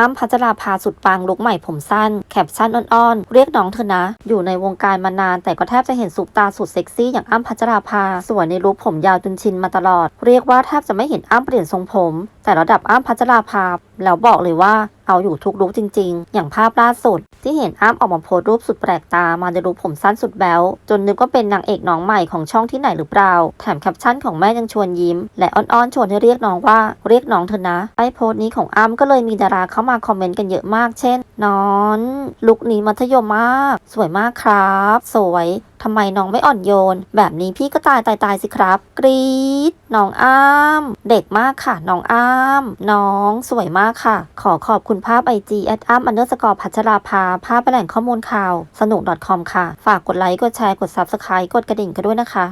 อ้ำพัชราภาสุดปังลุกใหม่ผมสั้น แคปชั่นอ่อนๆ เรียกน้องเธอนะ อยู่ในวงการมานาน แต่ก็แทบจะเห็นสุปตาสุดเซ็กซี่อย่างอ้ำพัชราภาสวยในลุคผมยาวจนชินมาตลอด เรียกว่าแทบจะไม่เห็นอ้ำเปลี่ยนทรงผม แต่ระดับอ้ำพัชราภาแล้วบอกเลยว่า เอาอยู่ทุกลุกจริง ๆ อย่างภาพล่าสุด ที่เห็นอ้ำออกมาโพสรูปสุดแปลกตามาในรูปผมสั้นสุดแบ๊วจนนึกว่าเป็นนางเอกน้องใหม่ของช่องที่ไหนหรือเปล่า แถมแคปชั่นของแม่ยังชวนยิ้ม และอ้อนๆชวนให้เรียกน้องว่าเรียกน้องเธอนะไอ้โพสต์นี้ของอ้ำก็เลยมีดาราเข้ามาคอมเมนต์กันเยอะมากเช่น น้อนลุคนี้มัธยมมาก สวยมากครับ สวยทำไมน้องไม่อ่อนโยน แบบนี้พี่ก็ตายตายตายสิครับ กรี๊ดน้องอ้ำเด็กมากค่ะ น้องอ้ำน้องสวยมากค่ะ ขอขอบคุณภาพไอจีแอดอ้ำอันเดอร์สกอร์พัชราภา ภาพเป็นแหล่งข้อมูลข่าว สนุก .com ค่ะ ฝากกดไลค์ กดแชร์ กด Subscribe กดกระดิ่งกันด้วยนะคะ